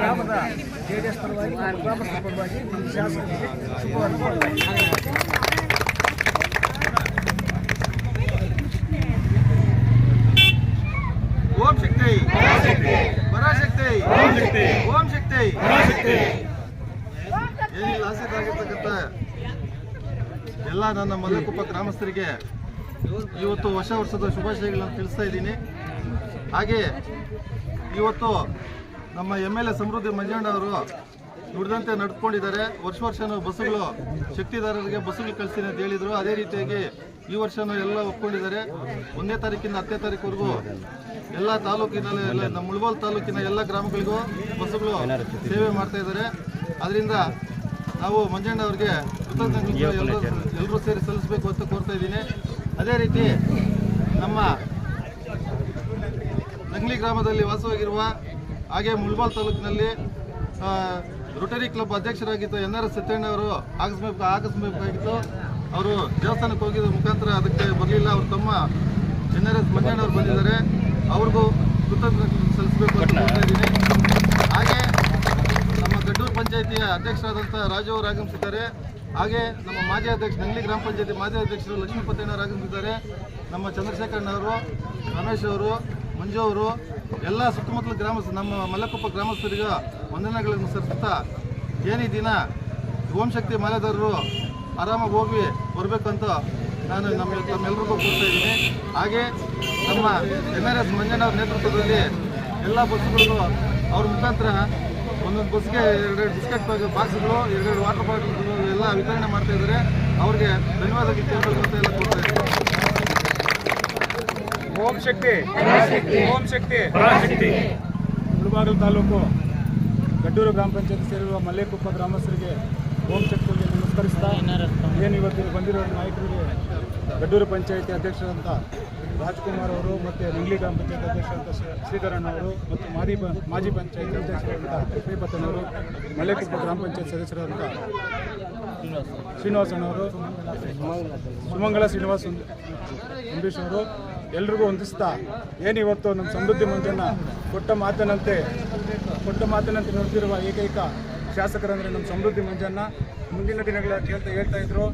ಗ್ರಾಮದ J D S ಪರವಾಗಿ ಗ್ರಾಮಸ್ಥರ ಪರವಾಗಿ ಶಾಸಕರಿಗೆ. ಓಂ ಶಕ್ತಿ. ಪರಾಶಕ್ತಿ ಓಂ ಶಕ್ತಿ. ಏನಿಲ್ಲ ಆಸಕ್ತರಾಗಿರ್ತಕ್ಕಂಥ ಎಲ್ಲ ನನ್ನ ಮಲ್ಲಕುಪ್ಪ ಗ್ರಾಮಸ್ಥರಿಗೆ ಇವತ್ತು ಹೊಸ ವರ್ಷದ ಶುಭಾಶಯಗಳನ್ನು ತಿಳಿಸ್ತಾ ಇದ್ದೀನಿ. ಹಾಗೆ ಇವತ್ತು ನಮ್ಮ M L A Samruddhi Manjanna ಅವರು ನುಡಿದಂತೆ ನಡ್ಕೊಂಡಿದ್ದಾರೆ. ವರ್ಷ ವರ್ಷನೂ ಬಸ್ಸುಗಳು, ಶಕ್ತಿದಾರರಿಗೆ ಬಸ್ಸುಗಳು ಕಳಿಸ್ತೀನಿ ಅಂತ ಹೇಳಿದರು. ಅದೇ ರೀತಿಯಾಗಿ ಈ ವರ್ಷನೂ ಎಲ್ಲ ಒಪ್ಕೊಂಡಿದ್ದಾರೆ. ಒಂದನೇ ತಾರೀಕಿಂದ ಹತ್ತನೇ ತಾರೀಕುವರೆಗೂ ಎಲ್ಲ ತಾಲೂಕಿನಲ್ಲಿ, ಎಲ್ಲ ನಮ್ಮ ಮುಳಬಾಲ್ ತಾಲೂಕಿನ ಎಲ್ಲ ಗ್ರಾಮಗಳಿಗೂ ಬಸ್ಸುಗಳು ಸೇವೆ ಮಾಡ್ತಾ ಇದ್ದಾರೆ. ಅದರಿಂದ ನಾವು ಮಂಜಣ್ಣ ಅವರಿಗೆ ಕೃತಜ್ಞತೆ ಎಲ್ಲರೂ ಸೇರಿ ಸಲ್ಲಿಸಬೇಕು ಅಂತ ಕೋರ್ತಾ ಇದ್ದೀನಿ. ಅದೇ ರೀತಿ ನಮ್ಮ ನಂಗ್ಲಿ ಗ್ರಾಮದಲ್ಲಿ ವಾಸವಾಗಿರುವ ಹಾಗೆ ಮುಳ್ಬಾಲ್ ತಾಲೂಕಿನಲ್ಲಿ ರೋಟರಿ ಕ್ಲಬ್ ಅಧ್ಯಕ್ಷರಾಗಿದ್ದ ಎನ್ ಆರ್ ಎಸ್ ಸತ್ಯಣ್ಣ ಅವರು ಆಗಿಸ್ಬೇಕು ಆಗಿಸ್ಬೇಕಾಗಿತ್ತು ಅವರು ದೇವಸ್ಥಾನಕ್ಕೆ ಹೋಗಿದ್ದ ಮುಖಾಂತರ ಅದಕ್ಕೆ ಬರಲಿಲ್ಲ. ಅವರು ತಮ್ಮ ಎನ್ ಆರ್ ಎಸ್ ಮಂಜಣ್ಣ ಅವರು ಬಂದಿದ್ದಾರೆ. ಅವ್ರಿಗೂ ಕೃತಜ್ಞತೆ ಸಲ್ಲಿಸಬೇಕು ಅಂತ ಹೇಳ್ತಾ ಇದ್ದೀನಿ. ಹಾಗೆ ನಮ್ಮ ಗಡ್ಡೂರು ಪಂಚಾಯಿತಿಯ ಅಧ್ಯಕ್ಷರಾದಂಥ ರಾಜು ಅವರು ಆಗಮಿಸಿದ್ದಾರೆ. ಹಾಗೆ ನಮ್ಮ ಮಾಜಿ ಅಧ್ಯಕ್ಷ ನಂಗ್ಲಿ ಗ್ರಾಮ ಪಂಚಾಯತಿ ಮಾಜಿ ಅಧ್ಯಕ್ಷರು ಲಕ್ಷ್ಮೀಪತಿಯಣ್ಣವರು ಆಗಮಿಸಿದ್ದಾರೆ. ನಮ್ಮ ಚಂದ್ರಶೇಖರಣ್ಣವರು ರಮೇಶ್ ಅವರು ಮಂಜು ಅವರು ಎಲ್ಲ ಸುತ್ತಮುತ್ತಲ ಗ್ರಾಮಸ್ಥ, ನಮ್ಮ ಮಲ್ಲಕೊಪ್ಪ ಗ್ರಾಮಸ್ಥರಿಗೆ ವಂದನೆಗಳನ್ನು ಸಲ್ಲಿಸುತ್ತಾ ಏನೇ ದಿನ ಓಂ ಶಕ್ತಿ ಮಾಲೆದಾರರು ಆರಾಮಾಗಿ ಹೋಗಿ ಬರಬೇಕಂತ ನಾನು ನಮ್ಮ ತಮ್ಮೆಲ್ಲರಿಗೂ ಕೊಡ್ತಾ ಇದ್ದೀನಿ. ಹಾಗೆ ನಮ್ಮ ಎನ್ ಆರ್ ಎಸ್ ಮಂಜನವ್ರ ನೇತೃತ್ವದಲ್ಲಿ ಎಲ್ಲ ಬಸ್ಗಳು ಅವ್ರ ಮುಖಾಂತರ ಒಂದೊಂದು ಬಸ್ಗೆ ಎರಡೆರಡು ಬಿಸ್ಕೆಟ್ ಬಾಕ್ಸ್ಗಳು, ಎರಡೆರಡು ವಾಟರ್ ಬಾಟಲ್ಗಳು ಎಲ್ಲ ವಿತರಣೆ ಮಾಡ್ತಾ ಇದ್ದಾರೆ. ಅವ್ರಿಗೆ ಧನ್ಯವಾದಗಳು ಕೇಳಬೇಕು ಅಂತ ಎಲ್ಲ ಕೊಡ್ತಾ ಇದ್ದೀನಿ. ಓಂ ಶಕ್ತಿ. ಓಂ ಶಕ್ತಿ. ಮುಳುಬಾಗಲು ತಾಲೂಕು ಗಡ್ಡೂರು ಗ್ರಾಮ ಪಂಚಾಯತ್ ಸೇರಿರುವ ಮಲ್ಲೇಕುಪ್ಪ ಗ್ರಾಮಸ್ಥರಿಗೆ ಓಂ ಶಕ್ತಿಗೆ ನಮಸ್ಕರಿಸ್ತಾ ಏನು ಇವತ್ತು ಬಂದಿರೋ ನಾಯಕರಿಗೆ ಗಡ್ಡೂರು ಪಂಚಾಯಿತಿ ಅಧ್ಯಕ್ಷರಂತ ರಾಜ್ಕುಮಾರ್ ಅವರು ಮತ್ತು ನಿಂಗ್ಲಿ ಗ್ರಾಮ ಪಂಚಾಯತ್ ಅಧ್ಯಕ್ಷರಂತ ಶ್ರೀ- ಶ್ರೀಧರಣ್ಣ ಅವರು ಮತ್ತು ಮಾಜಿ ಮಾಜಿ ಪಂಚಾಯತ್ ಅಧ್ಯಕ್ಷರಂತ ಶ್ರೀಪತನವರು ಮಲ್ಲೇಕುಪ್ಪ ಗ್ರಾಮ ಪಂಚಾಯತ್ ಸದಸ್ಯರಾದಂಥ ಶ್ರೀನಿವಾಸಣ್ಣವರು ಸುಮಂಗಲ ಶ್ರೀನಿವಾಸ್ ಅಂಬ- ಅಂಬರೀಷ್ ಅವರು ಎಲ್ರಿಗೂ ಹೊಂದಿಸ್ತಾ ಏನಿವತ್ತು ನಮ್ಮ ಸಮೃದ್ಧಿ ಮಂಜಣ್ಣ ಕೊಟ್ಟ ಮಾತಿನಂತೆ ಕೊಟ್ಟ ಮಾತಿನಂತೆ ನಡೆದಿರುವ ಏಕೈಕ ಶಾಸಕರಂದರೆ ನಮ್ಮ ಸಮೃದ್ಧಿ ಮಂಜಣ್ಣ. ಮುಂದಿನ ದಿನಗಳ ಕೇಳ್ತಾ ಹೇಳ್ತಾ ಇದ್ರು.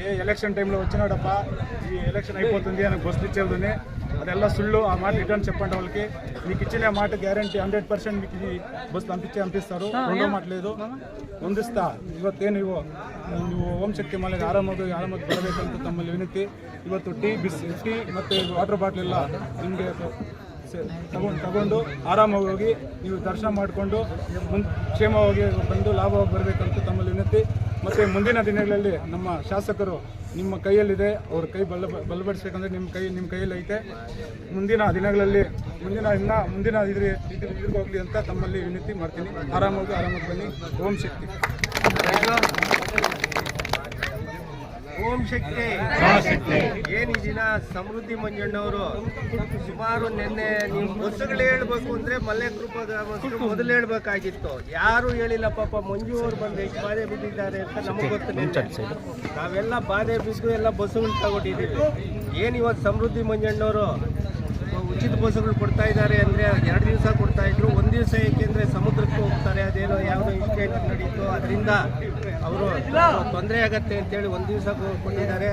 ఏ ఎలక్షన్ టైంలో వచ్చినాడప్ప ఈ ఎలక్షన్ అయిపోతుంది నాకు బస్సు ఇచ్చేదని అదెల్లా సుళ్ళు ఆ మాట రిటర్న్ చెప్పండి వాళ్ళకి మీకు ఇచ్చిన మాట గ్యారంటీ హండ్రెడ్ పర్సెంట్ మీకు ఈ బస్సు పంపించే పంపిస్తారు రెండో మాట లేదు ಹೊಂದಿಸ್ತಾ ಇವತ್ತೇನು ನೀವು ನೀವು ಓಂ ಶಕ್ತಿ ಮಲೆಗೆ ಆರಾಮಾಗಿ ಆರಾಮಾಗಿ ಬರಬೇಕಂತ ತಮ್ಮಲ್ಲಿ ವಿನಂತಿ ಇವತ್ತು ಟೀ ಬಿಸ್ ಟೀ ಮತ್ತು ವಾಟರ್ ಬಾಟ್ಲ್ ಎಲ್ಲ ನಿಮಗೆ ತಗೊಂಡು ತಗೊಂಡು ಆರಾಮಾಗಿ ಹೋಗಿ ನೀವು ದರ್ಶನ ಮಾಡಿಕೊಂಡು ಮುನ್ ಕ್ಷೇಮವಾಗಿ ಬಂದು ಲಾಭವಾಗಿ ಬರಬೇಕಂತ ತಮ್ಮಲ್ಲಿ ವಿನಂತಿ ಮತ್ತು ಮುಂದಿನ ದಿನಗಳಲ್ಲಿ ನಮ್ಮ ಶಾಸಕರು ನಿಮ್ಮ ಕೈಯಲ್ಲಿದೆ, ಅವ್ರ ಕೈ ಬಲ ಬಲಪಡಿಸ್ಬೇಕಂದ್ರೆ ನಿಮ್ಮ ಕೈ ನಿಮ್ಮ ಕೈಯಲ್ಲಿ ಐತೆ. ಮುಂದಿನ ದಿನಗಳಲ್ಲಿ, ಮುಂದಿನ ಇನ್ನ ಮುಂದಿನ ಇದ್ರ ಇದ್ರ ಇದ್ರಿಗೆ ಅಂತ ತಮ್ಮಲ್ಲಿ ವಿನಂತಿ ಮಾಡ್ತೀನಿ. ಆರಾಮಾಗಿ ಆರಾಮಾಗಿ ಬನ್ನಿ. ಓಂ ಶಕ್ತಿ. ಓಂ ಶಕ್ತಿ. ಏನ್ ಈ ದಿನ ಸಮೃದ್ಧಿ ಮಂಜಣ್ಣವರು? ಸುಮಾರು ನಿನ್ನೆ ನೀವು ಬಸ್ಸುಗಳು ಹೇಳ್ಬೇಕು ಅಂದ್ರೆ ಮಲ್ಲೇಕೃಪ ಗ್ರಾಮಸ್ಥರು ಮೊದಲು ಹೇಳ್ಬೇಕಾಗಿತ್ತು. ಯಾರು ಹೇಳಿಲ್ಲ ಪಾಪ ಮಂಜು ಅವ್ರು ಬಂದು ಎಷ್ಟು ಬಾಧೆ ಬಿದ್ದಿದ್ದಾರೆ ಅಂತ ನಮಗೆ ಗೊತ್ತು. ನಾವೆಲ್ಲ ಬಾಧೆ ಬಿದ್ದು ಎಲ್ಲ ಬಸ್ಸುಗಳು ತಗೊಂಡಿದ್ದೀವಿ. ಏನ್ ಇವತ್ತು ಸಮೃದ್ಧಿ ಮಂಜಣ್ಣವರು? ಉಚಿತ ಬಸ್ಸುಗಳು ಕೊಡ್ತಾ ಇದ್ದಾರೆ ಅಂದರೆ ಎರಡು ದಿವಸ ಕೊಡ್ತಾ ಇದ್ರು. ಒಂದು ದಿವಸ ಏಕೆಂದರೆ ಸಮುದ್ರಕ್ಕೆ ಹೋಗ್ತಾರೆ. ಅದೇನೋ ಯಾವುದೋ ಇನ್ಸಿಡೆಂಟ್ ನಡೀತು. ಅದರಿಂದ ಅವರು ತೊಂದರೆ ಆಗತ್ತೆ ಅಂತೇಳಿ ಒಂದು ದಿವಸ ಕೊಟ್ಟಿದ್ದಾರೆ.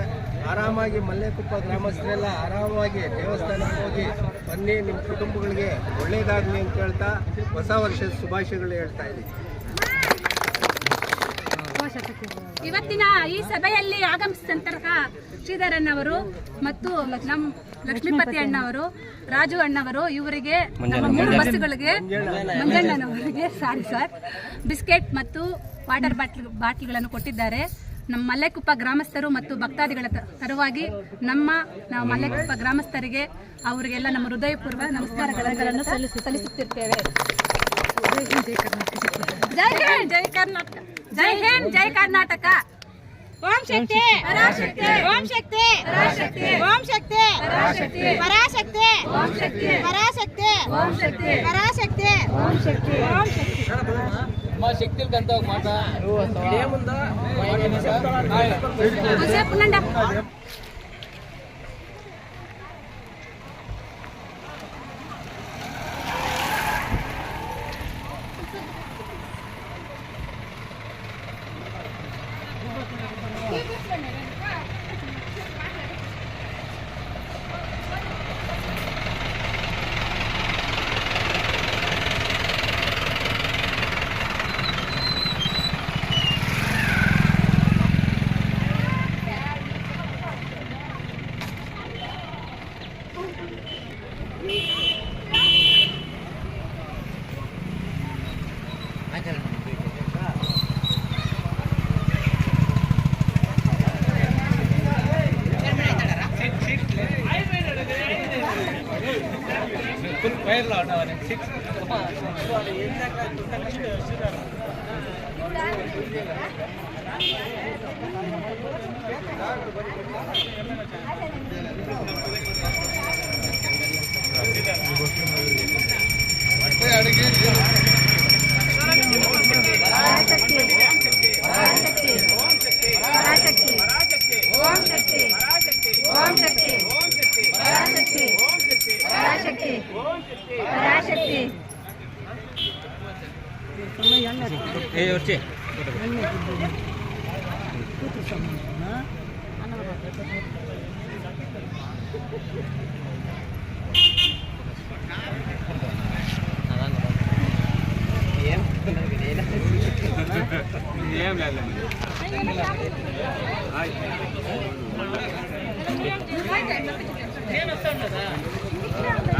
ಆರಾಮಾಗಿ ಮಲ್ಲೇಕುಪ್ಪ ಗ್ರಾಮಸ್ಥರೆಲ್ಲ ಆರಾಮಾಗಿ ದೇವಸ್ಥಾನಕ್ಕೆ ಹೋಗಿ ಬನ್ನಿ. ನಿಮ್ಮ ಕುಟುಂಬಗಳಿಗೆ ಒಳ್ಳೆಯದಾಗಲಿ ಅಂತ ಹೇಳ್ತಾ ಹೊಸ ವರ್ಷದ ಶುಭಾಶಯಗಳು ಹೇಳ್ತಾ ಇದ್ದೀನಿ. ಇವತ್ತಿನ ಈ ಸಭೆಯಲ್ಲಿ ಆಗಮಿಸಿದಂತಹ ಶ್ರೀಧರಣ್ಣವರು ಮತ್ತು ನಮ್ಮ ಲಕ್ಷ್ಮೀಪತಿ ಅಣ್ಣವರು ರಾಜು ಅಣ್ಣವರು ಇವರಿಗೆ ನಮ್ಮ ಮೂರು ಬಸ್ಸುಗಳಿಗೆ ಮಂಜಣ್ಣನವರಿಗೆ ಸಾರಿ ಸರ್ ಬಿಸ್ಕೆಟ್ ಮತ್ತು ವಾಟರ್ ಬಾಟ್ಲ್ ಬಾಟ್ಲ್ಗಳನ್ನು ಕೊಟ್ಟಿದ್ದಾರೆ. ನಮ್ಮ ಮಲ್ಲೆಕುಪ್ಪ ಗ್ರಾಮಸ್ಥರು ಮತ್ತು ಭಕ್ತಾದಿಗಳ ಪರವಾಗಿ ನಮ್ಮ ನಾವು ಮಲ್ಲೆಕುಪ್ಪ ಗ್ರಾಮಸ್ಥರಿಗೆ ಅವರಿಗೆಲ್ಲ ನಮ್ಮ ಹೃದಯಪೂರ್ವ ನಮಸ್ಕಾರಗಳನ್ನು ಸಲ್ಲಿಸಿ ಸಲ್ಲಿಸುತ್ತಿರ್ತೇವೆ. ಜೈ ಜೈ ಕರ್ನಾಟಕ. ಜೈ ಹಿಂದ್ ಜೈ ಕರ್ನಾಟಕ. ಓಂ ಶಕ್ತಿ. ಪರಾಶಕ್ತಿ. ಓಂ ಶಕ್ತಿ. ಪರಾಶಕ್ತಿ. ಓಂ ಶಕ್ತಿ. ಪರಾಶಕ್ತಿ. ಪರಾಶಕ್ತಿ. ಓಂ ಶಕ್ತಿ. ಪರಾಶಕ್ತಿ. ಓಂ ಶಕ್ತಿ. ಪರಾಶಕ್ತಿ. ಓಂ ಶಕ್ತಿ. ಓಂ ಶಕ್ತಿ. టైర్లో ఆడాలి సిక్స్ ఎంత వచ్చే ఏం లేదు నేను వస్తాను కదా